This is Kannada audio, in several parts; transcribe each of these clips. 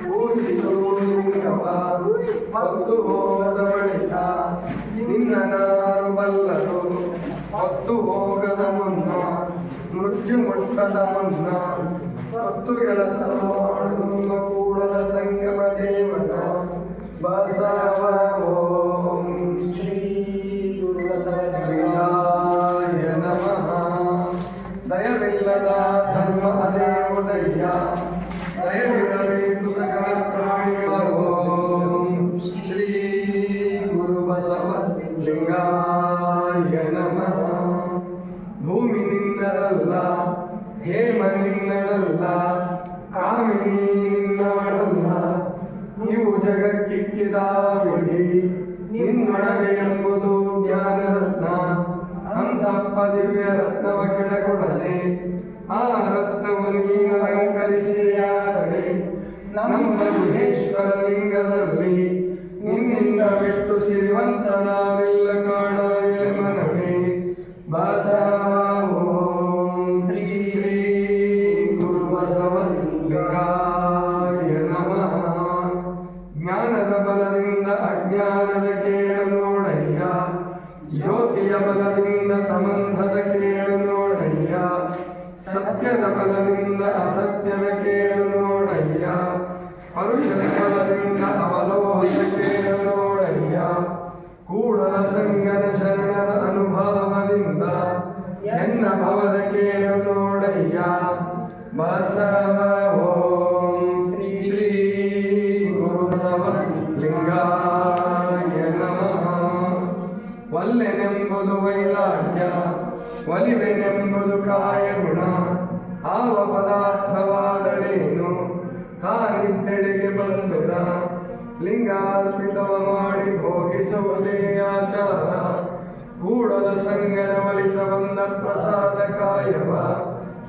ಪೂಜಿಸುವ ಹೊತ್ತು ಹೋದ ಬಳಿಕ ನಿನ್ನ ನಾರು ಬಲ್ಲರು ಹೊತ್ತು ಹೋಗದ ಮುನ್ನ ಮೃತ್ಯು ಮುಟ್ಟದ ಮುನ್ನ ಹೊತ್ತು ಕೆಲಸ ಮಾಡುವ ಕೂಡಲ ಸಂಗಮ ದೇವನ ಬಸವ ದಿವ್ಯ ರತ್ನವ ಕೆಳಗೊಡದೆ ಆ ರತ್ನವು ನೀನು ಅಲಂಕರಿಸಿಯಾಗಲಿ ನಮ್ಮ ಗುಹೇಶ್ವರ ಲಿಂಗದಲ್ಲಿ ನಿನ್ನಿಂದ ಬಿಟ್ಟು ಸಿರಿವಂತನಾವಿಲ್ಲ ಕಾಣ ಮನವೇ. ಬಸವ ಒಲ್ಲೆನೆಂಬುದು ವೈರಾಗ್ಯ. ಒಲಿವೆನೆಂಬುದು ಕಾಯಗುಣ ಆವ ಪದಾರ್ಥವಾದಡೇನು ತಾನಿದ್ದೆಡೆಗೆ ಬಂದುದ. ಲಿಂಗಾರ್ಪಿತವ ಮಾಡಿ ಭೋಗಿಸುವುದೇ ಆಚಾರ. ಕೂಡಲ ಸಂಗನ ಒಲಿಸ ಬಂದ ಪ್ರಸಾದ ಕಾಯವ.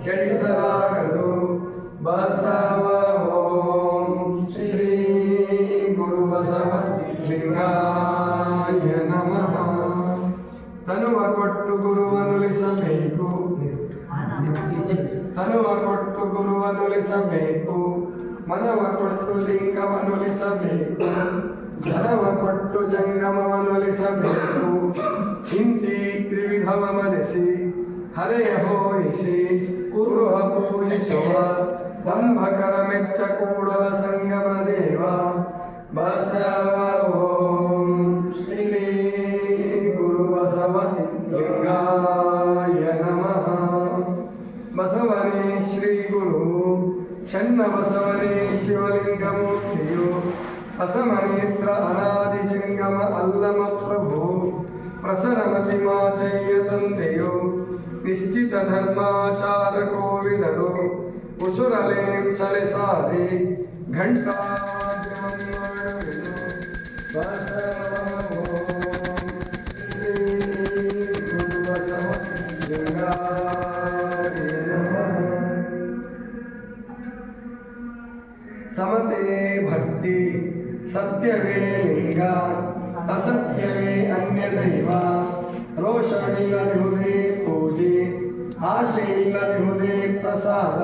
ಕೆಡಿಸಲಾಗದು ಬಸವ ಗುರುವನುಲಿಸಬೇಕು ಮನವ ಕೊಟ್ಟು ಲಿಂಗವನುಲಿಸಬೇಕು ಜನವ ಕೊಟ್ಟು ಜಂಗಮವನುಲಿಸಬೇಕು ಹಿಂತಿ ತ್ರಿವಿಧವ ಮನಸಿ, ಹರೆಯ ಹೋಯಿಸಿ, ಕುರುಹ ಪೂಜಿಸುವ. ದಂಭಕರ ಮೆಚ್ಚ ಕೂಡಲ ಸಂಗಮ ದೇವ. ಬಸವ ಓಂ ಶ್ರೀ ಗುರು ಬಸವ ಲಿಂಗಾಯ ఛన్న బసవనే శివలింగమూర్తియు అసమనేత్ర అనాదిజంగమ అల్లమ ప్రభు ప్రసరమతిమాచయ్య తందెయు నిశ్చిత ధర్మాచార కోవిదరు కుసురలేం సలసాది ఘంటా బసవ ಸಮತೆ ಭಕ್ತಿ. ಸತ್ಯವೇ ಲಿಂಗ, ಅಸತ್ಯವೇ ಅನ್ಯ ದೈವ ರೋಷವಿಲ್ಲದಿಹುದೇ ಪೂಜೆ ಆಶೆ ಇಲ್ಲದಿಹುದೇ ಪ್ರಸಾದ.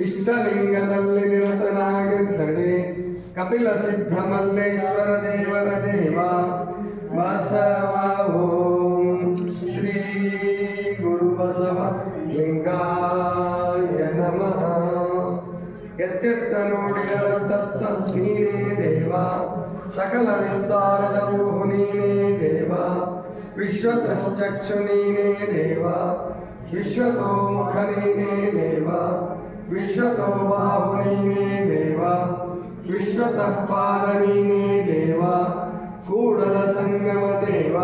ಇಷ್ಟಲಿಂಗದಲ್ಲಿ ನಿರತನಾಗಿದ್ದಡೆ ಕಪಿಲ ಸಿದ್ಧ ಮಲ್ಲೇಶ್ವರ ದೇವರ ದೇವ. ಬಸವ ಓಂ ಶ್ರೀ ಗುರು ಬಸವ ಲಿಂಗಾಯ ನಮಃ. ಎತ್ತೆತ್ತ ನೋಡಿಗಳ ತತ್ತ ನೀನೇ ದೇವ ಸಕಲ ವಿಸ್ತಾರದ ರೂಹು ನೀನೇ ದೇವ ವಿಶ್ವತಶ್ಚಕ್ಷು ನೀನೇ ದೇವ ವಿಶ್ವತೋ ಮುಖ ನೀನೇ ದೇವ ವಿಶ್ವತೋ ಬಾಹು ನೀನೇ ದೇವ ವಿಶ್ವತಃ ಪಾದ ನೀನೇ ದೇವ ಕೂಡಲ ಸಂಗಮ ದೇವ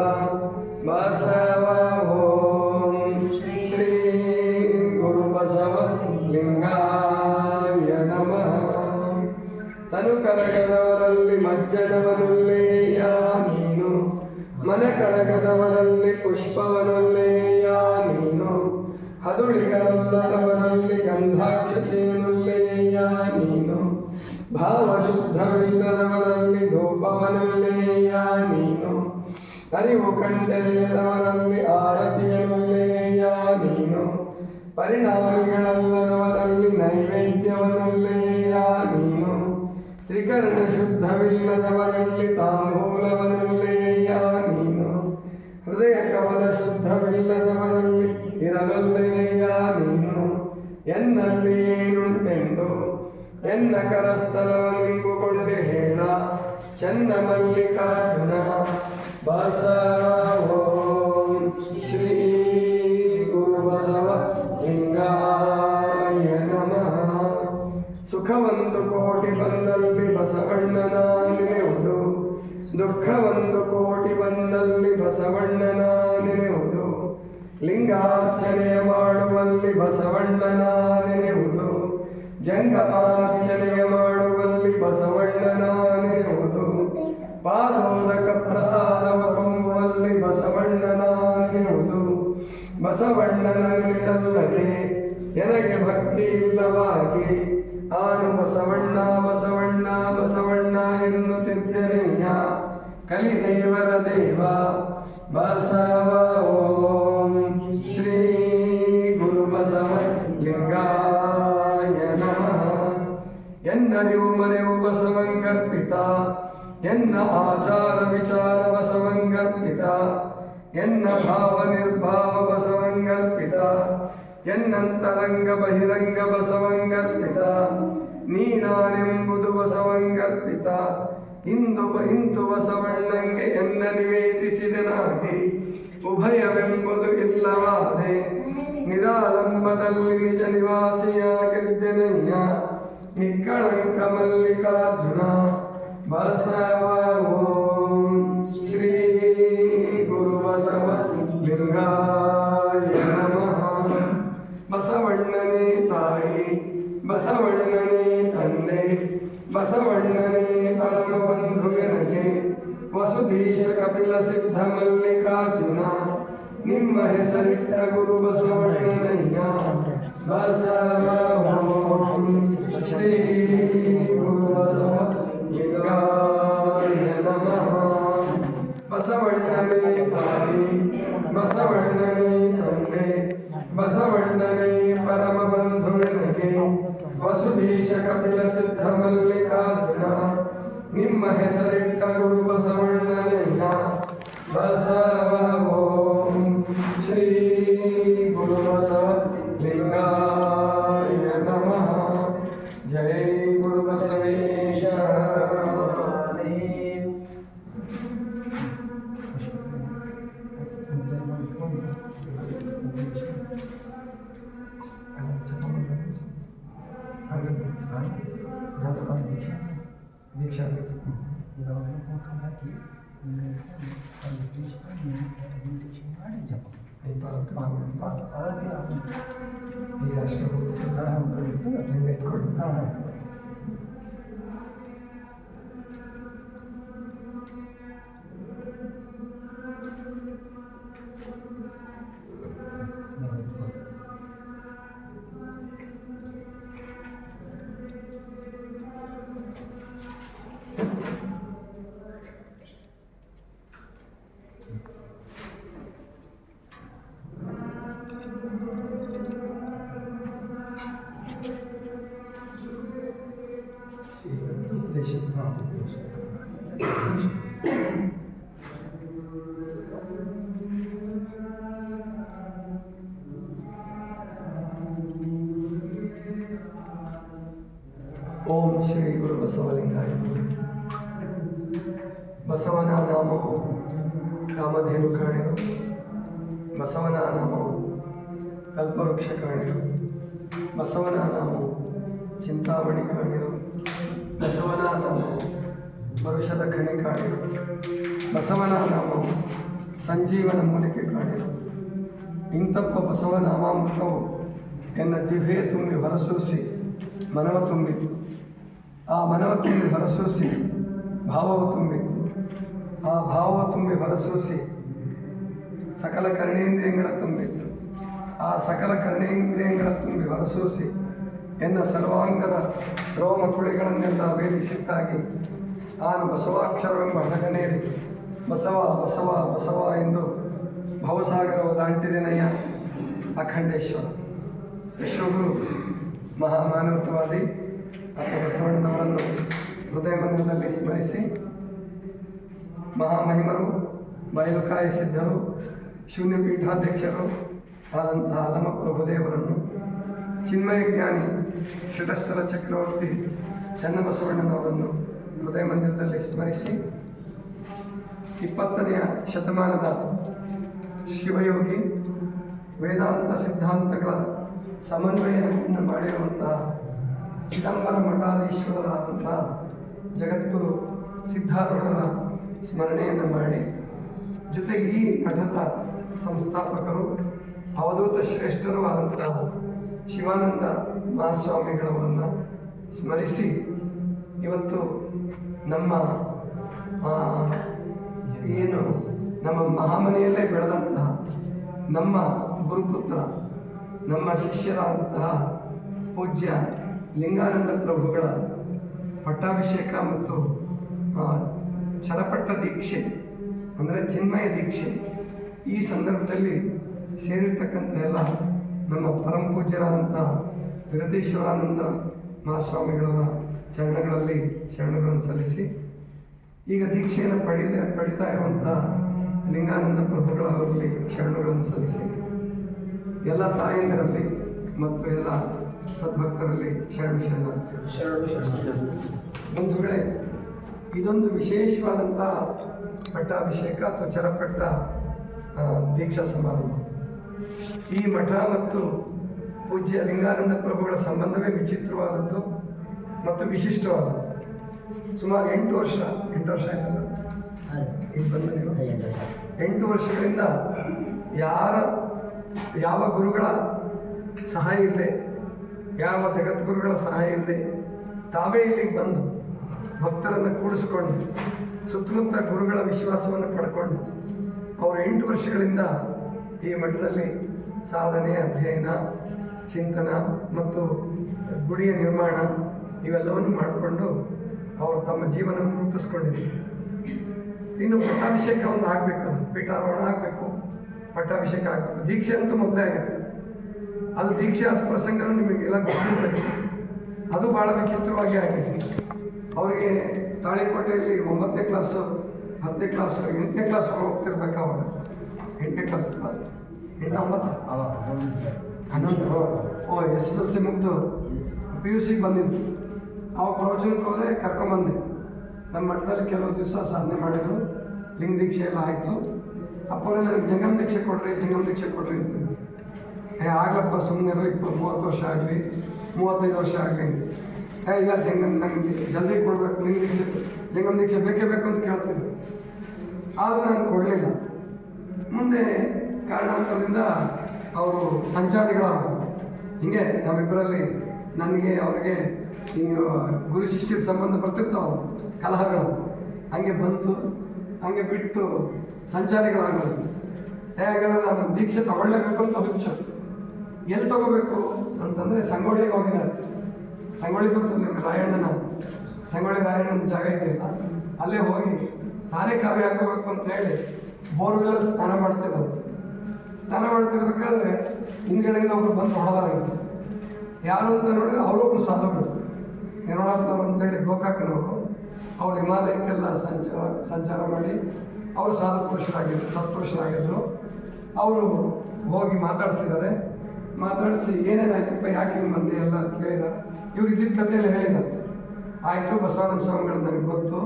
ಬಸವ ತನು ಕರಗದವರಲ್ಲಿ ಮಜ್ಜದವನಲ್ಲೇಯ ನೀನು ಮನ ಕರಗದವರಲ್ಲಿ ಪುಷ್ಪವನಲ್ಲೇಯ ನೀನು ಹದುಳಿಗರಲ್ಲದವರಲ್ಲಿ ಗಂಧಾಕ್ಷತೆಯನಲ್ಲೇಯ ನೀನು ಭಾವಶುದ್ಧವಿಲ್ಲದವರಲ್ಲಿ ಧೂಪವನಲ್ಲೇಯ ನೀನು ಅರಿವು ಕಂಡರಿಯದವರಲ್ಲಿ ಆರತಿಯನಲ್ಲೇಯ ನೀನು ಪರಿಣಾಮಿಗಳಲ್ಲದವರಲ್ಲಿ ನೈವೇದ್ಯವನಲ್ಲೇಯ ನೀನು ತ್ರಿಕರಣ ಶುದ್ಧವಿಲ್ಲದವರಲ್ಲಿ ತಾಂಬೂಲವನಲ್ಲೆಯ ನೀನು. ಹೃದಯ ಕಮಲ ಶುದ್ಧವಿಲ್ಲದವರಲ್ಲಿ ಇರಲೊಲ್ಲೆಯ ನೀನು. ಎನ್ನಲ್ಲಿ ಏನುಂಟೆಂದು? ಎನ್ನ ಕರಸ್ಥಲವನ್ನಿಂಬುಕೊಂಡೆ ಹೇಳ. ಚನ್ನ ಮಲ್ಲಿಕಾರ್ಜುನ. ಬಸವ ಲಿಂಗಾರ್ಚನೆಯ ಮಾಡುವಲ್ಲಿ ಬಸವಣ್ಣನ ನೆನೆಯುವುದು ಜಂಗಮಾರ್ಚನೆ ಮಾಡುವಲ್ಲಿ ಬಸವಣ್ಣನ ನೆನೆಯುವುದು ಪಾದೋದಕ ಪ್ರಸಾದವ ಕೊಂಬುವಲ್ಲಿ ಬಸವಣ್ಣನ ನೆನೆಯುವುದು ಬಸವಣ್ಣನ ನೆನೆದಲ್ಲದೆ ನನಗೆ ಭಕ್ತಿ ಇಲ್ಲವಾಗಿ ಆನು ಬಸವಣ್ಣ ಬಸವಣ್ಣ ಬಸವಣ್ಣ ಎನ್ನುತ್ತಿದ್ದೆನೆಯ? ಕಲಿದೇವರ ದೇವ, ಬಸವ ಓಂ ಆಚಾರ ವಿಚಾರ ಬಸವಂಗರ್ಪಿತ ಎನ್ನ ಭಾವ ನಿರ್ಭಾವ ಬಸವಂಗರ್ಪಿತ ಎನ್ನಂತರಂಗ ಬಹಿರಂಗ ಬಸವಂಗರ್ಪಿತ ನೀನಾನೆಂಬುದು ಬಸವಂಗರ್ಪಿತ ಇಂದು ಇಂತು ಬಸವಣ್ಣಂಗೆ ಎನ್ನ ನಿವೇದಿಸಿದನಾಗಿ ಉಭಯವೆಂಬುದು ಇಲ್ಲವಾದೆ. ನಿರಾಲಂಬದಲ್ಲಿ ನಿಜ ನಿವಾಸಿಯಾಗಿದ್ದೆನಯ್ಯ. ನಿಕ್ಕಳಂಕ ಮಲ್ಲಿಕಾರ್ಜುನ. ಬಸವ ಓಂ ಶ್ರೀ ಗುರು ಬಸವ ಲಿಂಗಾಯ ನಮಃ ಬಸವಣ್ಣನೇ ತಾಯಿ ಬಸವಣ್ಣನೇ ತಂದೆ ಬಸವಣ್ಣನೇ ಪರಮ ಬಂಧು ನನಗೆ ವಸುಧೀಶ ಕಪಿಲ ಸಿದ್ಧ ಮಲ್ಲಿಕಾರ್ಜುನ ನಿಮ್ಮ ಹೆಸರಿಟ್ಟ ಗುರು ಬಸವಣ್ಣನಯ್ಯ ಬಸವ ಓಂ ಶ್ರೀ ಗುರು ಬಸವ ಲಿಂಗಾಯ ನಮಃ ಬಸವಣ್ಣನೇ ತಾಯಿ ಬಸವಣ್ಣನೇ ತಂದೆ ಬಸವಣ್ಣನೇ ಪರಮ ಬಂಧು ನನಗೆ ವಸುಧೀಶ ಕಪಿಲ ಸಿದ್ಧ ಮಲ್ಲಿಕಾರ್ಜುನ दीक्षा ಈಗ ಅಷ್ಟು ನಿಮ್ಗೆ ಇಟ್ಕೊಡಿ ಉಪದೇಶ ಹಾ, ಉಪದೇಶ. ಓಂ ಶ್ರೀ ಗುರು ಬಸವಲಿಂಗಾಯ ಬಸವನ ನಾಮವು ಕಾಮಧೇನು ಕಾಣಿರು ಬಸವನ ನಾಮವು ಕಲ್ಪವೃಕ್ಷ ಕಾಣಿರು ಬಸವನ ನಾಮವು ಚಿಂತಾಮಣಿ ಕಾಣಿರು ಬಸವನ ನಾಮವು ವರುಷದ ಖಣಿ ಕಾಣಿರು ಬಸವನ ಸಂಜೀವನ ಮೂಲಿಕೆ ಕಾಣಿರು ಇಂತಪ್ಪ ಬಸವ ನಾಮಾಮೃತವು ಎನ್ನ ಜಿಹೆ ತುಂಬಿ ಹೊರಸೂಸಿ ಮನವ ತುಂಬಿತ್ತು. ಆ ಮನವ ತುಂಬಿ ಹೊರಸೂಸಿ ಭಾವವು ತುಂಬಿತ್ತು. ಆ ಭಾವ ತುಂಬಿ ಹೊರಸೂಸಿ ಸಕಲ ಕರ್ಣೇಂದ್ರಿಯಗಳ ತುಂಬಿತ್ತು. ಆ ಸಕಲ ಕರ್ಣೇಂದ್ರಿಯಗಳ ತುಂಬಿ ಹೊರಸೂಸಿ ಎನ್ನ ಸರ್ವಾಂಗದ ರೋಮ ತುಳಿಗಳನ್ನೆಲ್ಲ ವೇದಿಸಿದ್ದಾಗಿ ನಾನು ಬಸವಾಕ್ಷರವೆಂಬ ಹಡಗನೇರಿ ಬಸವ ಬಸವ ಬಸವ ಎಂದು ಭವಸಾಗರವು ದಾಂಟಿದೆನಯ್ಯ ಅಖಂಡೇಶ್ವರ. ವಿಶ್ವಗುರು ಮಹಾಮಾನವತ್ವಾದಿ ಅಥ ಬಸವಣ್ಣನವರನ್ನು ಹೃದಯ ಮಂದಿರದಲ್ಲಿ ಸ್ಮರಿಸಿ ಮಹಾಮಹಿಮರು ಬಯಲುಕಾಯಿ ಸಿದ್ಧರು ಶೂನ್ಯ ಪೀಠಾಧ್ಯಕ್ಷರು ಆದಂತಹ ಅಲಮಪ್ರಭುದೇವರನ್ನು ಚಿನ್ಮಯ ಜ್ಞಾನಿ ಶಟಸ್ಥಲ ಚಕ್ರವರ್ತಿ ಚನ್ನಬಸವಣ್ಣನವರನ್ನು ಹೃದಯ ಮಂದಿರದಲ್ಲಿ ಸ್ಮರಿಸಿ ಇಪ್ಪತ್ತನೆಯ ಶತಮಾನದ ಶಿವಯೋಗಿ ವೇದಾಂತ ಸಿದ್ಧಾಂತಗಳ ಸಮನ್ವಯವನ್ನು ಮಾಡಿರುವಂತಹ ಚಿದಂಬರ ಮಠಾಧೀಶ್ವರರಾದಂತಹ ಜಗದ್ಗುರು ಸಿದ್ಧಾರೂಢರ ಸ್ಮರಣೆಯನ್ನು ಮಾಡಿ ಜೊತೆಗೆ ಈ ಮಠದ ಸಂಸ್ಥಾಪಕರು ಅವಧೂತ ಶ್ರೇಷ್ಠರೂ ಆದಂತಹ ಶಿವಾನಂದ ಮಹಾಸ್ವಾಮಿಗಳವರನ್ನು ಸ್ಮರಿಸಿ ಇವತ್ತು ನಮ್ಮ ಏನು ನಮ್ಮ ಮಹಾಮನೆಯಲ್ಲೇ ಬೆಳೆದಂತಹ ನಮ್ಮ ಗುರುಪುತ್ರ, ನಮ್ಮ ಶಿಷ್ಯರಾದಂತಹ ಪೂಜ್ಯ ಲಿಂಗಾನಂದ ಪ್ರಭುಗಳ ಪಟ್ಟಾಭಿಷೇಕ ಮತ್ತು ಚರಪಟ್ಟ ದೀಕ್ಷೆ, ಅಂದರೆ ಚಿನ್ಮಯ ದೀಕ್ಷೆ ಈ ಸಂದರ್ಭದಲ್ಲಿ ಸೇರಿರ್ತಕ್ಕಂಥ ಎಲ್ಲ ನಮ್ಮ ಪರಮ ಪೂಜ್ಯರಾದಂಥ ಜಗದೀಶ್ವರಾನಂದ ಮಹಾಸ್ವಾಮಿಗಳವರ ಚರಣಗಳಲ್ಲಿ ಶರಣಗಳನ್ನು ಸಲ್ಲಿಸಿ ಈಗ ದೀಕ್ಷೆಯನ್ನು ಪಡೆದ ಪಡಿತಾ ಇರುವಂಥ ಲಿಂಗಾನಂದ ಪ್ರಭುಗಳವರಲ್ಲಿ ಶರಣಗಳನ್ನು ಸಲ್ಲಿಸಿ ಎಲ್ಲ ತಾಯಂದಿರಲ್ಲಿ ಮತ್ತು ಎಲ್ಲ ಸದ್ಭಕ್ತರಲ್ಲಿ ಶರಣ ಶರಣ ಬಂಧುಗಳೇ ಇದೊಂದು ವಿಶೇಷವಾದಂಥ ಪಟ್ಟಾಭಿಷೇಕ ಅಥವಾ ಚರಪಟ್ಟ ದೀಕ್ಷಾ ಸಮಾರಂಭ. ಈ ಮಠ ಮತ್ತು ಪೂಜ್ಯ ಲಿಂಗಾನಂದ ಪ್ರಭುಗಳ ಸಂಬಂಧವೇ ವಿಚಿತ್ರವಾದದ್ದು ಮತ್ತು ವಿಶಿಷ್ಟವಾದದ್ದು. ಸುಮಾರು ಎಂಟು ವರ್ಷ ಎಂಟು ವರ್ಷ ಆಯ್ತಲ್ಲ? ಈಗ ಬಂದ ನೀವು? ಎಂಟು ವರ್ಷಗಳಿಂದ ಯಾರ ಯಾವ ಗುರುಗಳ ಸಹಾಯ ಇಲ್ಲದೆ ಯಾವ ಜಗದ್ಗುರುಗಳ ಸಹಾಯ ಇಲ್ಲದೆ ತಾವೇ ಇಲ್ಲಿಗೆ ಬಂದು ಭಕ್ತರನ್ನು ಕೂಡಿಸ್ಕೊಂಡು ಸುತ್ತಮುತ್ತ ಗುರುಗಳ ವಿಶ್ವಾಸವನ್ನು ಪಡ್ಕೊಂಡು ಅವರು ಎಂಟು ವರ್ಷಗಳಿಂದ ಈ ಮಠದಲ್ಲಿ ಸಾಧನೆ ಅಧ್ಯಯನ ಚಿಂತನ ಮತ್ತು ಗುಡಿಯ ನಿರ್ಮಾಣ ಇವೆಲ್ಲವನ್ನು ಮಾಡಿಕೊಂಡು ಅವರು ತಮ್ಮ ಜೀವನವನ್ನು ರೂಪಿಸ್ಕೊಂಡಿದ್ರು ಇನ್ನು ಪಟ್ಟಾಭಿಷೇಕ ಒಂದು ಆಗಬೇಕು ಪೀಠಾರೋಹಣ ಆಗಬೇಕು, ಪಟ್ಟಾಭಿಷೇಕ ಆಗಬೇಕು. ದೀಕ್ಷೆ ಅಂತೂ ಮೊದಲೇ ಆಗಿತ್ತು. ಅದು ದೀಕ್ಷೆ ಆದ ಪ್ರಸಂಗನೂ ನಿಮಗೆಲ್ಲ ಗೊತ್ತಿರಬೇಕು ಅದು ಭಾಳ ವಿಚಿತ್ರವಾಗಿ ಆಗಿದೆ. ಅವರಿಗೆ ತಾಳಿಕೋಟೆಯಲ್ಲಿ ಒಂಬತ್ತನೇ ಕ್ಲಾಸು, ಹತ್ತನೇ ಕ್ಲಾಸು, ಎಂಟನೇ ಕ್ಲಾಸ್ ಹೋಗ್ತಿರ್ಬೇಕು ಅವಾಗ. ಎಂಟನೇ ಕ್ಲಾಸ್ ಎಂಟು ಒಂಬತ್ತು ಹನ್ನೊಂದು. ಓ, ಎಸ್ ಎಸ್, ಎಲ್, ಸಿ ಮುಗಿದು. ಪಿ ಯು ಸಿಗೆ ಬಂದಿದ್ದು. ಅವಾಗ ಪ್ರವಚನಕ್ಕೆ ಹೋದೆ ಕರ್ಕೊಂಬಂದೆ ನಮ್ಮ ಮಠದಲ್ಲಿ ಕೆಲವು ದಿವಸ ಸಾಧನೆ ಮಾಡಿದ್ರು. ಲಿಂಗ ದೀಕ್ಷೆ ಎಲ್ಲ ಆಯಿತು. ಅಪ್ಪನೇ ನನಗೆ ಜಂಗಮ ದೀಕ್ಷೆ ಕೊಡ್ರಿ, ಜಂಗಮ ದೀಕ್ಷೆ ಕೊಡ್ರಿ ಅಂತ. ಏ, ಆಗಲಪ್ಪ ಸುಮ್ಮನೆ ಇಪ್ಪತ್ತು ಮೂವತ್ತು ವರ್ಷ ಆಗಲಿ, ಮೂವತ್ತೈದು ವರ್ಷ ಆಗಲಿ. ಏ, ಇಲ್ಲ, ಜಂಗಮ್, ನಂಗೆ ಜಲ್ದಿ ಕೊಡಬೇಕು, ಲಿಂಗ ದೀಕ್ಷೆ, ಜಂಗಮ ದೀಕ್ಷೆ ಬೇಕೇ ಬೇಕು ಅಂತ ಕೇಳ್ತಿದ್ದೆ. ಆದರೂ ನಾನು ಕೊಡಲಿಲ್ಲ. ಮುಂದೆ ಕಾರಣಾಂತರದಿಂದ ಅವರು ಸಂಚಾರಿಗಳಾದರು ಹಿಂಗೆ ನಮ್ಮಿಬ್ಬರಲ್ಲಿ ನನಗೆ, ಅವರಿಗೆ ಗುರು ಶಿಷ್ಯರ ಸಂಬಂಧ ಬರ್ತಿರ್ತಾವ ಕಲಹಗಳು. ಹಂಗೆ ಬಂತು ಹಂಗೆ ಬಿಟ್ಟು ಸಂಚಾರಿಗಳಾಗೋದು ಹೇಗಾದ್ರೆ ನಾನು ದೀಕ್ಷೆ ತಗೊಳ್ಳೇಬೇಕು ಅಂತ ಹುಚ್ಚು. ಎಲ್ಲಿ ತಗೋಬೇಕು ಅಂತಂದರೆ ಸಂಗೊಳ್ಳಿಗೆ ಹೋಗಿದ್ದಾರೆ. ಸಂಗೊಳ್ಳಿ ಗೊತ್ತಲ್ಲ ನಿಮ್ಗೆ, ರಾಯಣ್ಣನ? ಸಂಗೊಳ್ಳಿ ರಾಯಣ್ಣನ ಜಾಗ ಇದೆಯಲ್ಲ, ಅಲ್ಲೇ ಹೋಗಿ ತಾನೇ ಕಾವ್ಯ ಹಾಕೋಬೇಕು ಅಂತ ಹೇಳಿ ಬೋರ್ವೆಲ್ ಸ್ನಾನ ಮಾಡ್ತಿದ್ದಾರೆ. ಸ್ನಾನ ಮಾಡ್ತಿರ್ಬೇಕಾದ್ರೆ ಹಿಂದ್ಗಡೆಯಿಂದ ಅವರು ಬಂದು ಹೊಡೆದಾಗಿತ್ತು. ಯಾರು ಅಂತ ನೋಡಿದ್ರೆ ಅವರೊಬ್ರು ಸಾಧುಗಳು. ನಿರ್ವಹಣಾತ್ಮರು ಅಂತೇಳಿ ಗೋಕಾಕನವರು. ಅವ್ರು ಹಿಮಾಲಯಕ್ಕೆಲ್ಲ ಸಂಚಾರ ಸಂಚಾರ ಮಾಡಿ ಅವರು ಸಾಧು ಪುರುಷರಾಗಿದ್ದರು ಸತ್ಪುರುಷರಾಗಿದ್ದರು ಅವರು ಹೋಗಿ ಮಾತಾಡಿಸಿದ್ದಾರೆ. ಮಾತಾಡಿಸಿ ಏನೇನಾಯ್ತಪ್ಪ, ಯಾಕೆ ಹಿಂಗೆ ಬಂದೆ ಎಲ್ಲ ಕೇಳಿದ್ದಾರೆ ಇವ್ರು ಇದ್ದಿದ್ದ ಕಥೆಯಲ್ಲಿ ಹೇಳಿದ್ದಾರೆ ಆಯಿತು ಬಸವಾನಂದ ಸ್ವಾಮಿಗಳು ನನಗೆ ಗೊತ್ತು.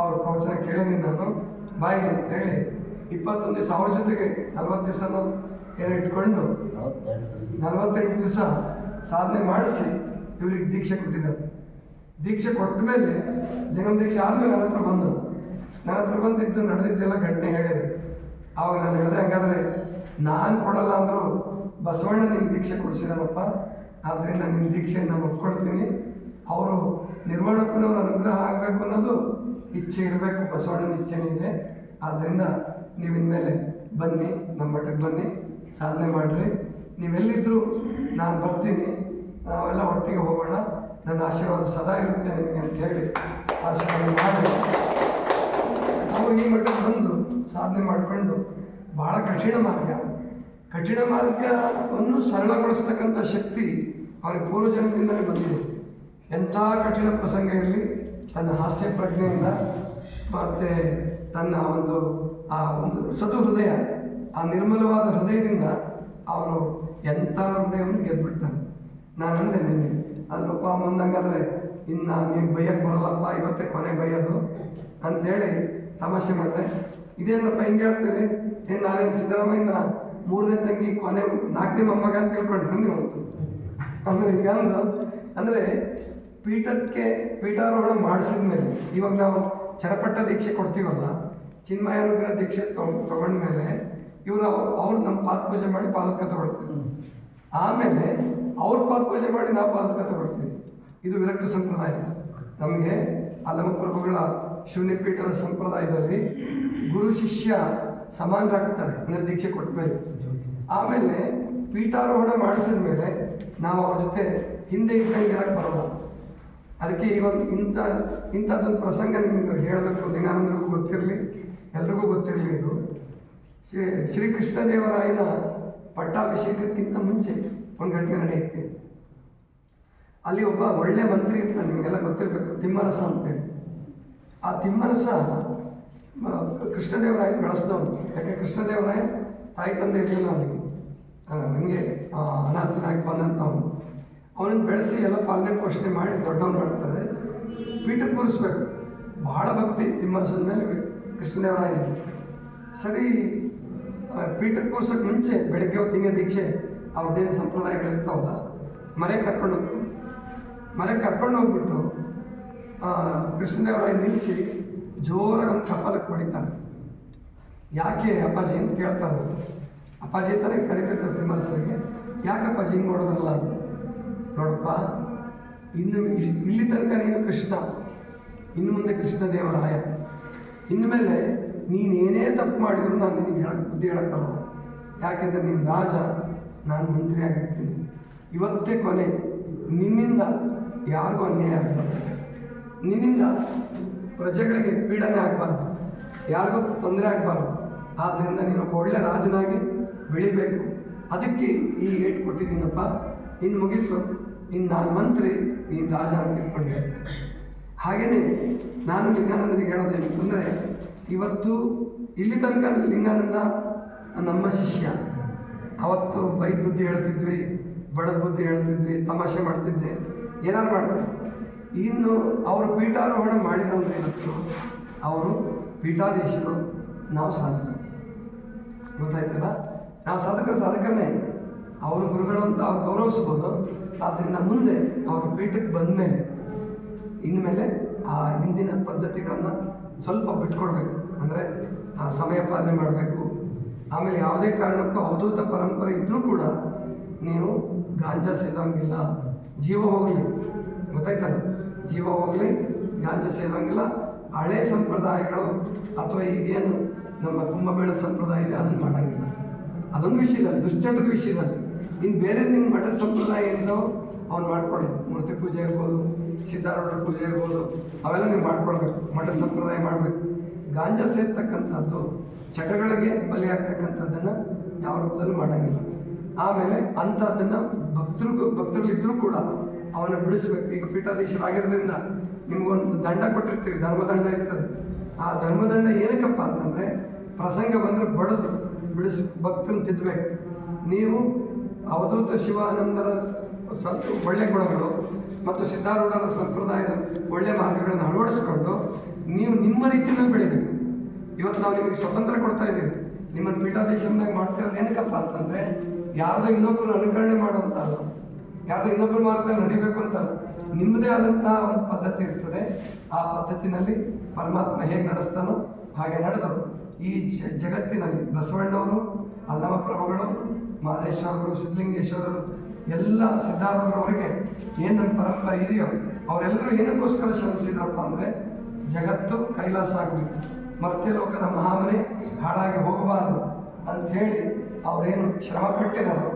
ಅವ್ರ ಪ್ರವಚನ ಕೇಳಿದ್ದೀನಿ ನಾನು. ಬಾಯಿ ಅಂತ ಹೇಳಿ ಇಪ್ಪತ್ತೊಂದು ದಿವಸ ಅವ್ರ ಜೊತೆಗೆ ನಲವತ್ತು ದಿವಸ ಏನೋ ಇಟ್ಕೊಂಡು ನಲವತ್ತೆಂಟು ದಿವಸ ಸಾಧನೆ ಮಾಡಿಸಿ ಇವ್ರಿಗೆ ದೀಕ್ಷೆ ಕೊಟ್ಟಿದ್ದಾರೆ. ದೀಕ್ಷೆ ಕೊಟ್ಟ ಮೇಲೆ ಜಂಗಮ ದೀಕ್ಷೆ ಆದಮೇಲೆ ನನ್ನ ಹತ್ರ ಬಂದು ನನ್ನ ಹತ್ರ ಬಂದಿದ್ದು ನಡೆದಿದ್ದೆಲ್ಲ ಘಟನೆ ಹೇಳಿದೆ. ಆವಾಗ ನಾನು ಹೇಳಿದೆ ಹಂಗಾದ್ರೆ ನಾನು ಕೊಡಲ್ಲ ಅಂದರೂ ಬಸವಣ್ಣ ನಿಂಗೆ ದೀಕ್ಷೆ ಕೊಡಿಸಿದಾರಪ್ಪ. ಆದ್ದರಿಂದ ನಿಮ್ಮ ದೀಕ್ಷೆಯನ್ನು ನಾನು ಒಪ್ಕೊಳ್ತೀನಿ. ಅವರು ನಿರ್ವಹಣಪ್ಪನವ್ರ ಅನುಗ್ರಹ ಆಗಬೇಕು ಅನ್ನೋದು ಇಚ್ಛೆ ಇರಬೇಕು. ಬಸವಣ್ಣನ ಇಚ್ಛೆನೇ ಇದೆ. ಆದ್ದರಿಂದ ನೀವು ಇನ್ಮೇಲೆ ಬನ್ನಿ ನಮ್ಮ ಮಠಕ್ಕೆ ಬನ್ನಿ, ಸಾಧನೆ ಮಾಡಿರಿ. ನೀವೆಲ್ಲಿದ್ದರೂ ನಾನು ಬರ್ತೀನಿ, ನಾವೆಲ್ಲ ಒಟ್ಟಿಗೆ ಹೋಗೋಣ. ನನ್ನ ಆಶೀರ್ವಾದ ಸದಾ ಇರುತ್ತೆ ನಿಮಗೆ ಅಂತ ಹೇಳಿ ಆಶೀರ್ವಾದ ಮಾಡಿ. ನಾವು ಈ ಮಟ್ಟಕ್ಕೆ ಬಂದು ಸಾಧನೆ ಮಾಡಿಕೊಂಡು ಭಾಳ ಕಠಿಣ ಮಾರ್ಗ. ಕಠಿಣ ಮಾರ್ಗವನ್ನು ಸರಳಗೊಳಿಸ್ತಕ್ಕಂಥ ಶಕ್ತಿ ಅವನಿಗೆ ಪೂರ್ವಜನ್ಮದಿಂದಲೇ ಬಂದಿದೆ. ಎಂಥ ಕಠಿಣ ಪ್ರಸಂಗ ಇರಲಿ, ತನ್ನ ಹಾಸ್ಯ ಪ್ರಜ್ಞೆಯಿಂದ ಮತ್ತು ತನ್ನ ಒಂದು ಆ ಒಂದು ಸತು ಹೃದಯ, ಆ ನಿರ್ಮಲವಾದ ಹೃದಯದಿಂದ ಅವರು ಎಂಥ ಹೃದಯವನ್ನು ಗೆದ್ದುಬಿಡ್ತಾರೆ ನಾನು ಅಂದೆ ನಿನ್ನೆ ಅಲ್ಲಪ್ಪ ಮುಂದಂಗಾದ್ರೆ ಇನ್ನು ನೀವು ಬೈಯಕ್ಕೆ ಬರಲ್ಲಪ್ಪ, ಇವತ್ತೇ ಕೊನೆ ಬೈಯೋದು ಅಂತೇಳಿ ತಮಾಷೆ ಮಾಡಿದೆ. ಇದೇನಪ್ಪ ಹಿಂಗೆ ಹೇಳ್ತೀರಿ? ಏನು ನಾನೇನು ಸಿದ್ದರಾಮಯ್ಯನ ಮೂರನೇ ತಂಗಿ, ಕೊನೆ ನಾಲ್ಕನೇ ಮೊಮ್ಮಗ ಅಂತ ತಿಳ್ಕೊಂಡ್ರೆ ನೀವು? ಅಂದರೆ ಈಗ ಅಂದು, ಅಂದರೆ ಪೀಠಕ್ಕೆ ಪೀಠಾರೋಹಣ ಮಾಡಿಸಿದ ಮೇಲೆ ಇವಾಗ ನಾವು ಚರಪಟ್ಟ ದೀಕ್ಷೆ ಕೊಡ್ತೀವಲ್ಲ ಚಿನ್ಮಯಾನುಗ್ರಹ ದೀಕ್ಷೆ ತಗೊಂಡ ಮೇಲೆ ಇವರು ಅವ್ರು ನಮ್ಮ ಪಾದ ಪೂಜೆ ಮಾಡಿ ಪಾದಕ ತಗೊಳ್ತೀವಿ ಆಮೇಲೆ ಅವ್ರ ಪಾದ ಪೂಜೆ ಮಾಡಿ ನಾವು ಪಾದಕ ತಗೊಳ್ತೀವಿ. ಇದು ವಿರಕ್ತ ಸಂಪ್ರದಾಯ. ನಮಗೆ ಅಲ್ಲಮ ಪ್ರಭುಗಳ ಶಿವನಿಪೀಠದ ಸಂಪ್ರದಾಯದಲ್ಲಿ ಗುರು ಶಿಷ್ಯ ಸಮಾನರಾಗ್ತಾರೆ. ಅಂದರೆ ದೀಕ್ಷೆ ಕೊಟ್ಟ ಮೇಲೆ. ಆಮೇಲೆ ಪೀಠಾರೋಹಣ ಮಾಡಿಸಿದ ಮೇಲೆ ನಾವು ಅವ್ರ ಜೊತೆ ಹಿಂದೆ ಇದ್ದಂಗೆ ಇರಕ್ಕೆ ಬರೋಲ್ಲ. ಅದಕ್ಕೆ ಇವಾಗ ಇಂಥ ಇಂಥದ್ದೊಂದು ಪ್ರಸಂಗ ನಿಮಗೆ ಹೇಳಬೇಕು. ದಿನಾನಂದರಿಗೂ ಗೊತ್ತಿರಲಿ. ಎಲ್ರಿಗೂ ಗೊತ್ತಿರಲಿ ಇದು. ಶ್ರೀ, ಶ್ರೀಕೃಷ್ಣದೇವರಾಯನ ಪಟ್ಟಾಭಿಷೇಕಕ್ಕಿಂತ ಮುಂಚೆ ಒಂದು ಘಟನೆ ನಡೆಯುತ್ತೆ. ಅಲ್ಲಿ ಒಬ್ಬ ಒಳ್ಳೆ ಮಂತ್ರಿ ಇರ್ತಾನೆ, ನಿಮಗೆಲ್ಲ ಗೊತ್ತಿರಬೇಕು, ತಿಮ್ಮರಸ ಅಂತೇಳಿ. ಆ ತಿಮ್ಮರಸ ಕೃಷ್ಣದೇವರಾಯ ಬೆಳೆಸ್ದವನು. ಯಾಕೆ ಕೃಷ್ಣದೇವರಾಯ ತಾಯಿ ತಂದೆ ಇರಲಿಲ್ಲ ಅವನಿಗೆ. ನನಗೆ ಅನಾಥನಾಗಿ ಬಂದಂಥ ಅವನು. ಅವನನ್ನು ಬೆಳೆಸಿ ಎಲ್ಲ ಪಾಲನೆ ಪೋಷಣೆ ಮಾಡಿ ದೊಡ್ಡವನು ಮಾಡ್ತಾರೆ ಪೀಠಕ್ಕೆ ಕೂರಿಸ್ಬೇಕು. ಭಾಳ ಭಕ್ತಿ ತಿಮ್ಮರಸದ ಮೇಲೆ. ಕೃಷ್ಣದೇವರಾಯನಿಗೆ ಸರಿ ಆ, ಪೀಠಕ್ಕೆ ಕೂರ್ಸೋಕೆ ಮುಂಚೆ ಬೆಳಗ್ಗೆ ಹೊತ್ತು ಹಿಂಗೆ ದೀಕ್ಷೆ ಅವ್ರದ್ದೇನು ಸಂಪ್ರದಾಯಗಳಿರ್ತಾವಲ್ಲ ಮನೆಗೆ ಕರ್ಕೊಂಡು ಹೋಗ್ತು ಮನೆಗೆ ಕರ್ಕೊಂಡು ಹೋಗ್ಬಿಟ್ಟು ಕೃಷ್ಣದೇವರಾಯ ನಿಲ್ಲಿಸಿ ಜೋರಾಗಿ ಒಂದು ಕಪಾಲಕ್ಕೆ ಹೊಡಿತಾನೆ. ಯಾಕೆ ಅಪ್ಪಾಜಿ ಅಂತ ಕೇಳ್ತಾರೆ ಅಪ್ಪಾಜಿ ಅಂತಾನೆ ಕರಿಬೇಕು ತಿಮ್ಮರಸರಿಗೆ. ಯಾಕೆ ಅಪ್ಪಾಜಿ ಹಿಂಗೆ ನೋಡೋದಲ್ಲ ನೋಡಪ್ಪ ಇನ್ನು ಇಲ್ಲಿ ತನಕ ನೀನು ಕೃಷ್ಣ ಇನ್ನು ಮುಂದೆ ಕೃಷ್ಣ ದೇವರಾಯ ಇನ್ಮೇಲೆ ನೀನು ಏನೇ ತಪ್ಪು ಮಾಡಿದ್ರು ನಾನು ನಿನಗೆ ಹೇಳಕ್ಕೆ ಬುದ್ಧಿ ಹೇಳಕ್ ಬರಲ್ಲ. ಯಾಕೆಂದ್ರೆ ನೀನು ರಾಜ, ನಾನು ಮಂತ್ರಿ ಆಗಿರ್ತೀನಿ. ಇವತ್ತೇ ಕೊನೆ. ನಿನ್ನಿಂದ ಯಾರಿಗೂ ಅನ್ಯಾಯ ಆಗಬಾರ್ದು. ನಿನ್ನಿಂದ ಪ್ರಜೆಗಳಿಗೆ ಪೀಡನೆ ಆಗಬಾರ್ದು. ಯಾರಿಗೂ ತೊಂದರೆ ಆಗಬಾರ್ದು. ಆದ್ದರಿಂದ ನೀನು ಒಬ್ಬ ಒಳ್ಳೆ ರಾಜನಾಗಿ ಬೆಳಿಬೇಕು. ಅದಕ್ಕೆ ಈ ಏಟ್ ಕೊಟ್ಟಿದ್ದೀನಪ್ಪ. ಇನ್ನು ಮುಗೀತು. ಇನ್ನು ನಾನು ಮಂತ್ರಿ, ನೀನು ರಾಜ ಅಂತ ತಿಳ್ಕೊಂಡೆ ಹಾಗೆಯೇ ನಾನು ಲಿಂಗಾನಂದರಿಗೆ ಹೇಳೋದೇನಂತಂದರೆ ಇವತ್ತು ಇಲ್ಲಿ ತನಕ ಲಿಂಗಾನಂದ ನಮ್ಮ ಶಿಷ್ಯ. ಅವತ್ತು ಬೈದ್ ಬುದ್ಧಿ ಹೇಳ್ತಿದ್ವಿ, ಬಡದ ಬುದ್ಧಿ ಹೇಳ್ತಿದ್ವಿ, ತಮಾಷೆ ಮಾಡ್ತಿದ್ದೆ, ಏನಾರು ಮಾಡ್ತಾರೆ ಇನ್ನು ಅವರು ಪೀಠಾರೋಹಣ ಮಾಡಿದಂದ್ರೆ ಇವತ್ತು ಅವರು ಪೀಠಾಧೀಶರು, ನಾವು ಸಾಧಕರು. ಗೊತ್ತಾಯ್ತಲ್ಲ? ನಾವು ಸಾಧಕರು ಸಾಧಕನೇ. ಅವರು ಗುರುಗಳು ಅಂತ ಅವ್ರು ಗೌರವಿಸ್ಬೋದು. ಆದ್ದರಿಂದ ಮುಂದೆ ಅವರು ಪೀಠಕ್ಕೆ ಬಂದಮೇಲೆ ಇನ್ಮೇಲೆ ಆ ಹಿಂದಿನ ಪದ್ಧತಿಗಳನ್ನು ಸ್ವಲ್ಪ ಬಿಟ್ಕೊಡ್ಬೇಕು. ಅಂದರೆ ಸಮಯ ಪಾಲನೆ ಮಾಡಬೇಕು. ಆಮೇಲೆ ಯಾವುದೇ ಕಾರಣಕ್ಕೂ ಅವಧೂತ ಪರಂಪರೆ ಇದ್ದರೂ ಕೂಡ ನೀವು ಗಾಂಜಾ ಸೇದಂಗಿಲ್ಲ. ಜೀವ ಹೋಗಲಿ. ಗೊತ್ತಾಯ್ತಲ್ಲ ಜೀವ ಹೋಗಲಿ, ಗಾಂಜಾ ಸೇದಂಗಿಲ್ಲ. ಹಳೆ ಸಂಪ್ರದಾಯಗಳು ಅಥವಾ ಈಗೇನು ನಮ್ಮ ಕುಂಭಮೇಳ ಸಂಪ್ರದಾಯ ಇದೆ, ಅದನ್ನು ಮಾಡಂಗಿಲ್ಲ. ಅದೊಂದು ವಿಷಯದಲ್ಲಿ ದುಶ್ಚಟದ ವಿಷಯದಲ್ಲಿ ಇನ್ನು ಬೇರೆ ನಿಮ್ಮ ಮಠದ ಸಂಪ್ರದಾಯ ಏನೋ ಅವ್ನು ಮಾಡ್ಕೊಳ್ಳಿ ಮೂರ್ತಿ ಪೂಜೆ ಇರ್ಬೋದು ಸಿದ್ಧಾರೂಢರ ಪೂಜೆ ಇರ್ಬೋದು, ಅವೆಲ್ಲ ನೀವು ಮಾಡ್ಕೊಳ್ಬೇಕು ಮಠ ಸಂಪ್ರದಾಯ ಮಾಡಬೇಕು. ಗಾಂಜಾ ಸೇರ್ತಕ್ಕಂಥದ್ದು ಚಟಗಳಿಗೆ ಬಲಿಯಾಗ್ತಕ್ಕಂಥದ್ದನ್ನು ಯಾವ ರೂಪದಲ್ಲೂ ಮಾಡೋಂಗಿಲ್ಲ. ಆಮೇಲೆ ಅಂಥದ್ದನ್ನು ಭಕ್ತರಿಗೂ ಭಕ್ತರಲ್ಲಿದ್ದರೂ ಕೂಡ ಅವನ್ನ ಬಿಡಿಸ್ಬೇಕು. ಈಗ ಪೀಠಾಧೀಶರಾಗಿರೋದ್ರಿಂದ ನಿಮಗೊಂದು ದಂಡ ಕೊಟ್ಟಿರ್ತೀವಿ, ಧರ್ಮದಂಡ ಇರ್ತದೆ. ಆ ಧರ್ಮದಂಡ ಏನಕ್ಕಪ್ಪ ಅಂತಂದರೆ ಪ್ರಸಂಗ ಬಂದರೆ ಬಡದು ಬಿಡಿಸ್, ಭಕ್ತನ ತಿದ್ದಬೇಕು ನೀವು ಅವಧೂತ ಶಿವಾನಂದರ ಸಂತ ಒಳ್ಳೆ ಗುಣಗಳು ಮತ್ತು ಸಿದ್ಧಾರೂಢರ ಸಂಪ್ರದಾಯದ ಒಳ್ಳೆ ಮಾರ್ಗಗಳನ್ನು ಅಳವಡಿಸ್ಕೊಂಡು ನೀವು ನಿಮ್ಮ ರೀತಿಯಲ್ಲಿ ಬೆಳಿಬೇಕು. ಇವತ್ತು ನಾವು ನಿಮಗೆ ಸ್ವತಂತ್ರ ಕೊಡ್ತಾ ಇದ್ದೀವಿ. ನಿಮ್ಮನ್ನು ಪೀಠಾಧೀಶನಾಗಿ ಮಾಡ್ತಿರೋದು ಏನಕ್ಕಪ್ಪ ಅಂತಂದರೆ, ಯಾರ್ದೋ ಇನ್ನೊಬ್ಬರು ಅನುಕರಣೆ ಮಾಡುವಂತ ಅಲ್ಲ ಯಾರ್ದೋ ಇನ್ನೊಬ್ಬರು ಮಾರ್ಗದಲ್ಲಿ ನಡಿಬೇಕು ಅಂತ ನಿಮ್ಮದೇ ಆದಂತಹ ಒಂದು ಪದ್ಧತಿ ಇರ್ತದೆ. ಆ ಪದ್ಧತಿನಲ್ಲಿ ಪರಮಾತ್ಮ ಹೇಗೆ ನಡೆಸ್ತಾನೋ ಹಾಗೆ ನಡೆದು, ಈ ಜಗತ್ತಿನಲ್ಲಿ ಬಸವಣ್ಣವರು ಅಲ್ಲಮ ಪ್ರಭುಗಳು ಮಾದೇಶ್ವರರು, ಸಿದ್ಧಲಿಂಗೇಶ್ವರರು ಎಲ್ಲ ಸಿದ್ಧಾರೂಢರವರಿಗೆ ಏನು ಪರಂಪರೆ ಇದೆಯೋ ಅವರೆಲ್ಲರೂ ಏನಕ್ಕೋಸ್ಕರ ಶ್ರಮಿಸಿದ್ರಪ್ಪ ಅಂದರೆ ಜಗತ್ತು ಕೈಲಾಸ ಆಗಬೇಕು ಮರ್ತ್ಯ ಲೋಕದ ಮಹಾಮನೆ ಹಾಳಾಗಿ ಹೋಗಬಾರದು ಅಂಥೇಳಿ ಅವರೇನು ಶ್ರಮ ಪಟ್ಟಿದಾರೋ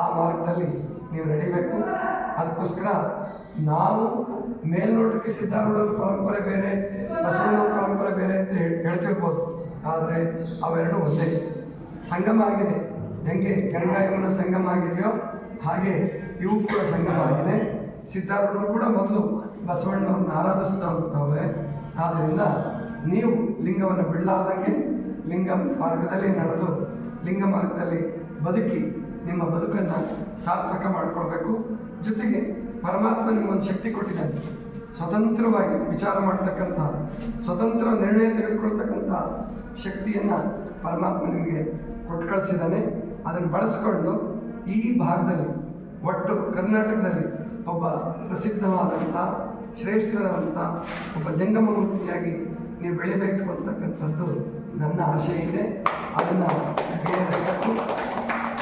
ಆ ಮಾರ್ಗದಲ್ಲಿ ನೀವು ನಡಿಬೇಕು. ಅದಕ್ಕೋಸ್ಕರ ನಾವು ಮೇಲ್ನೋಟಕ್ಕೆ ಸಿದ್ಧಾರೂಢರ ಪರಂಪರೆ ಬೇರೆ, ಬಸವಣ್ಣನ ಪರಂಪರೆ ಬೇರೆ ಅಂತ ಹೇಳಿ ಹೇಳ್ತಿರ್ಬೋದು. ಆದರೆ ಅವೆರಡು ಒಂದೇ. ಸಂಗಮ ಆಗಿದೆ. ಹೆಂಗೆ ಗಂಗಾ ಯಮುನ ಸಂಗಮ ಆಗಿದೆಯೋ ಹಾಗೆ ಇವು ಕೂಡ ಸಂಗಮವಾಗಿದೆ ಸಿದ್ಧಾರ್ಥರು ಕೂಡ ಮೊದಲು ಬಸವಣ್ಣವ್ರನ್ನ ಆರಾಧಿಸ್ತವ್ರೆ ಆದ್ದರಿಂದ ನೀವು ಲಿಂಗವನ್ನು ಬಿಡಲಾರ್ದಂಗೆ ಲಿಂಗ ಮಾರ್ಗದಲ್ಲಿ ನಡೆದು, ಲಿಂಗ ಮಾರ್ಗದಲ್ಲಿ ಬದುಕಿ ನಿಮ್ಮ ಬದುಕನ್ನು ಸಾರ್ಥಕ ಮಾಡಿಕೊಳ್ಬೇಕು. ಜೊತೆಗೆ ಪರಮಾತ್ಮ ನಿಮಗೊಂದು ಶಕ್ತಿ ಕೊಟ್ಟಿದ್ದಾನೆ ಸ್ವತಂತ್ರವಾಗಿ ವಿಚಾರ ಮಾಡತಕ್ಕಂಥ, ಸ್ವತಂತ್ರ ನಿರ್ಣಯ ತೆಗೆದುಕೊಳ್ತಕ್ಕಂಥ ಶಕ್ತಿಯನ್ನು ಪರಮಾತ್ಮ ನಿಮಗೆ ಕೊಟ್ಟು ಕಳಿಸಿದ್ದಾನೆ ಅದನ್ನು ಬಳಸ್ಕೊಂಡು ಈ ಭಾಗದಲ್ಲಿ, ಒಟ್ಟು ಕರ್ನಾಟಕದಲ್ಲಿ ಒಬ್ಬ ಪ್ರಸಿದ್ಧವಾದಂಥ, ಶ್ರೇಷ್ಠರಾದಂಥ ಒಬ್ಬ ಜಂಗಮ ಮೂರ್ತಿಯಾಗಿ ನೀವು ಬೆಳಿಬೇಕು ಅಂತಕ್ಕಂಥದ್ದು ನನ್ನ ಆಶೆ ಇದೆ. ಅದನ್ನು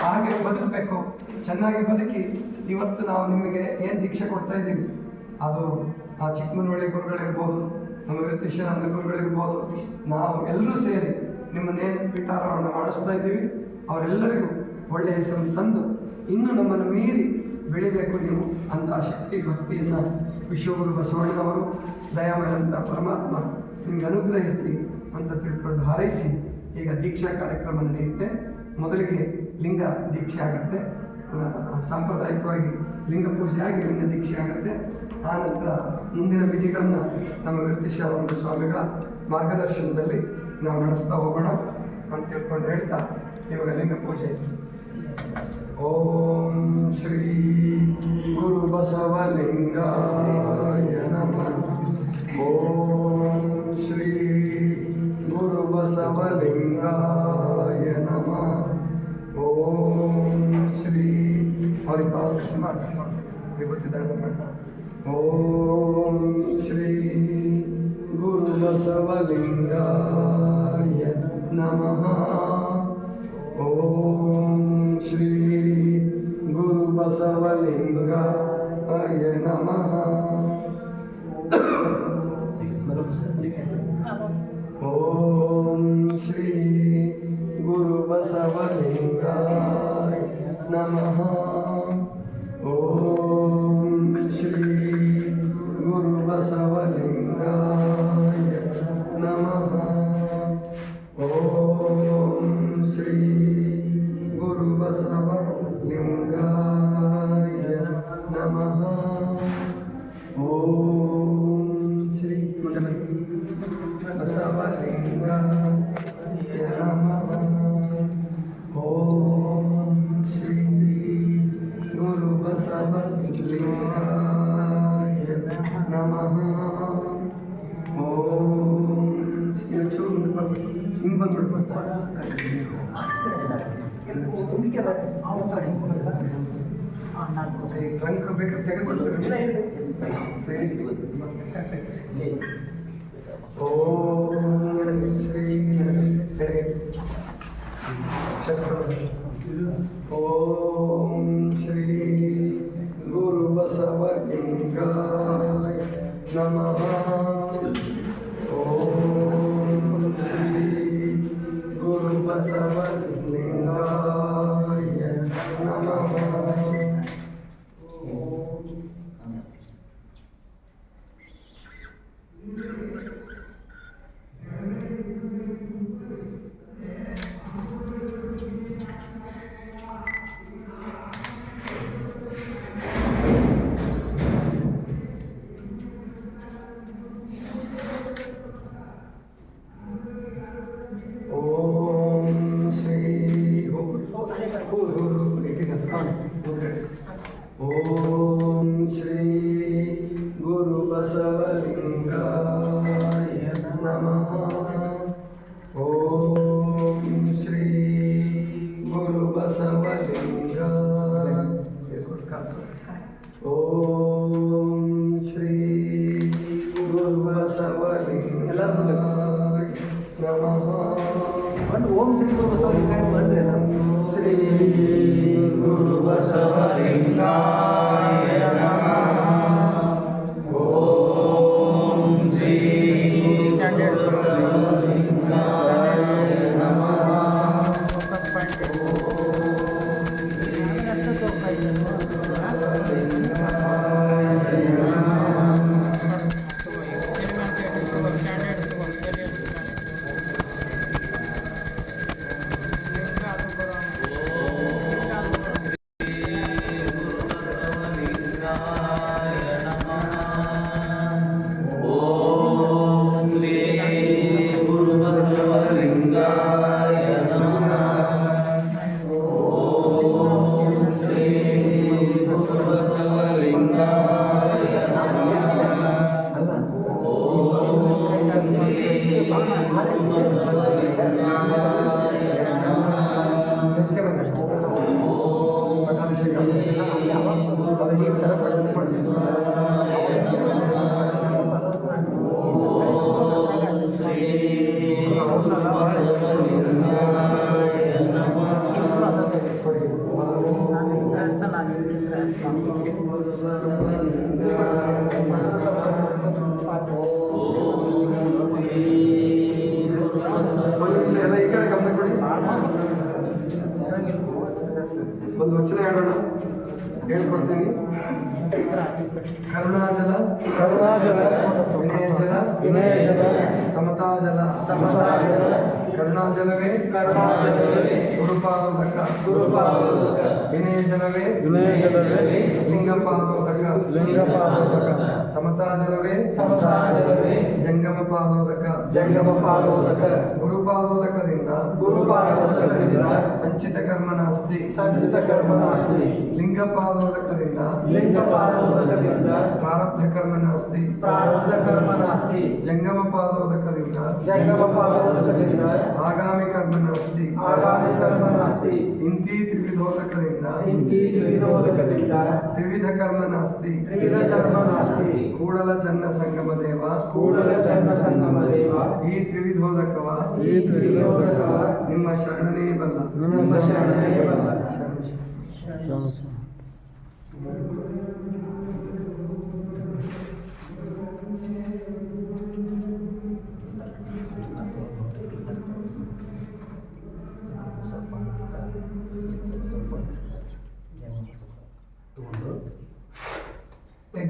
ಹಾಗೆ ಬದುಕಬೇಕು. ಚೆನ್ನಾಗಿ ಬದುಕಿ. ಇವತ್ತು ನಾವು ನಿಮಗೆ ಏನು ದೀಕ್ಷೆ ಕೊಡ್ತಾ ಇದ್ದೀವಿ? ಅದು ಆ ಚಿಕ್ಕಮನಹಳ್ಳಿ ಗುರುಗಳಿರ್ಬೋದು ನಮ್ಮ ವಿರತೀಶಾನಂದ ಗುರುಗಳಿರ್ಬೋದು, ನಾವು ಎಲ್ಲರೂ ಸೇರಿ ನಿಮ್ಮನ್ನೇನು ಪೀಠಾರೋಹಣ ಮಾಡಿಸ್ತಾ ಇದ್ದೀವಿ, ಅವರೆಲ್ಲರಿಗೂ ಒಳ್ಳೆಯ ಹೆಸರು ತಂದು ಇನ್ನೂ ನಮ್ಮನ್ನು ಮೀರಿ ಬೆಳಿಬೇಕು ನೀವು ಅಂತ ಶಕ್ತಿ ಭಕ್ತಿಯನ್ನು ವಿಶ್ವಗುರು ಬಸವಣ್ಣನವರು ದಯಾಮಯಂತ ಪರಮಾತ್ಮ ನಿಮಗೆ ಅನುಗ್ರಹಿಸಿ ಅಂತ ತಿಳ್ಕೊಂಡು ಹಾರೈಸಿ ಈಗ ದೀಕ್ಷಾ ಕಾರ್ಯಕ್ರಮ ನಡೆಯುತ್ತೆ. ಮೊದಲಿಗೆ ಲಿಂಗ ದೀಕ್ಷೆ ಆಗುತ್ತೆ. ಸಾಂಪ್ರದಾಯಿಕವಾಗಿ ಲಿಂಗ ಪೂಜೆ ಆಗಿ ಲಿಂಗ ದೀಕ್ಷೆ ಆಗುತ್ತೆ. ಆ ನಂತರ ಮುಂದಿನ ವಿಧಿಗಳನ್ನು ನಮ್ಮ ವಿರತೀಶ್ವರಾನಂದ ಸ್ವಾಮಿಗಳ ಮಾರ್ಗದರ್ಶನದಲ್ಲಿ ನಾವು ನಡೆಸ್ತಾ ಹೋಗೋಣ ಅಂತ ತಿಳ್ಕೊಂಡು ಹೇಳ್ತಾ ಇವಾಗ ಲಿಂಗ ಪೂಜೆ ಓಂ ಶ್ರೀ ಗುರು ಬಸವಲಿಂಗಾಯ ನಮಃ ಓಂ ಶ್ರೀ ಗುರು ಬಸವಲಿಂಗಾಯ ನಮಃ ಓಂ ಶ್ರೀ ಹರಿಪಾದ ಮಾಡಿಸಿ ವಿಭೂತಿ ದಂಡ ಮಾಡಿ ಬಸವಲಿಂಗಾಯ ನಮಃ ಓಂ ಶ್ರೀ ಗುರು ಬಸವಲಿಂಗಾಯ ನಮಃ ಓಂ ಹಿಂಗೆ ಬಂದ್ಬಿಡ್ಬೇಕು ಈ ಟ್ರಂಕ್ ಬೇಕಾದ್ರೆ ತೆಗೆದುಕೊಳ್ತಾರೆ ಓಂ Yeah. ಅದು ಈ ಥರ ಒಂದು ನಿಮಿಷ ಎಲ್ಲ ಈ ಕಡೆ ಗಮನ ಕೊಡಿ ಒಂದು ವಚನ ಹೇಳೋಣ? ಹೇಳ್ಕೊಡ್ತೀನಿ. ಕರುಣಾಜಲ ಕರುಣಾಜಲ ವಿನಯಜಲ ವಿನಯಜಲ ಸಮತಾಜಲ. ಸಮತಾಜಲ ಕರುಣಾಜಲವೇ ಕರುಣಾಜಲವೇ ಗುರುಪಾದೋದಕ ಗುರುಪಾದೋದಕ ವಿನಯಜಲವೇ ವಿನಯಜಲವೇ ಲಿಂಗಪಾದೋದಕ ಲಿಂಗಪಾದೋದಕ ಸಮತಾಜಲವೇ ಸಮತಾಜಲವೇ ಜಂಗಮ ಪಾದೋದಕ ಜಂಗಮ ಪಾದೋದಕ ಗುರುಪಾದೋದಕದಿಂದ ಗುರುಪಾದೋದಕದಿಂದ ಸಂಚಿತ ಕರ್ಮನಾಸ್ತಿ ಸಂಚಿತ ಕರ್ಮನಾಸ್ತಿ ಲಿಂಗಪಾದೋದಕದಿಂದ ಲಿಂಗಪಾದೋದಕದಿಂದ ಪ್ರಾರಬ್ಧ ಕರ್ಮನಾಸ್ತಿ ಪ್ರಾರಬ್ಧ ಕರ್ಮನಾಸ್ತಿ ಜಂಗಮ ಪಾದೋದಕದಿಂದ ಜಂಗಮ ಪಾದೋದಕದಿಂದ ಆಗಾಮಿ ಕರ್ಮನಾಸ್ತಿ ಆಗಾಮಿ ಕರ್ಮನಾಸ್ತಿ ಇಂತಿ ತ್ರಿವಿಧೋದಕದಿಂದ ಇಂತಿ ತ್ರಿವಿಧೋದಕದಿಂದ ತ್ರಿವಿಧ ಕರ್ಮನಾಸ್ತಿ ತ್ರಿವಿಧ ಕರ್ಮನಾಸ್ತಿ ಕೂಡಲ ಚನ್ನ ಸಂಗಮ ದೇವ ಕೂಡಲ ಚನ್ನ ಸಂಗಮ ದೇವ ಈ ತ್ರಿವಿಧೋದಕವ ಈ ತ್ರಿವಿಧೋದಕವ ನಿಮ್ಮ ಶರಣನೇ ಬಲ್ಲ ನಿಮ್ಮ ಶರಣನೇ ಬಲ್ಲ. ಶರಣ ಶರಣ. ಏ, ಗೊತ್ತಿಲ್ಲ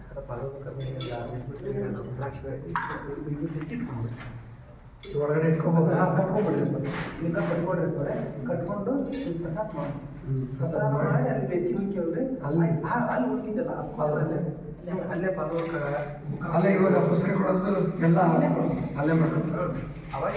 ಒಳಗಡೆ ಇಟ್ಕೋಬಹುದು ಕಟ್ಕೊಂಡ್ಬಿಡ್ರಿ ಕಟ್ಕೊಂಡಿರ್ತಾರೆ ಕಟ್ಕೊಂಡು ಪ್ರಸಾದ ಮಾಡಿ ಪ್ರಸಾದ ಮಾಡಿ ಅಲ್ಲಿ ಬೆಂಕಿ ಉಕ್ಕೇವ್ರಿ ಅಲ್ಲಿ? ಅಲ್ಲಿ ಅಲ್ಲಿ ಉಳ್ಕಿದ್ದಲ್ಲ ಆ ಪಾದದಲ್ಲೇ ಅಲ್ಲೇ ಪಾದೋದಕ ಅಲ್ಲೇ ಇವಾಗ ಪುಸ್ತಕ ಕೊಡೋದು ಎಲ್ಲ ಅಲ್ಲೇ ಮಾಡ್ತಾರೆ ಅವಾಗ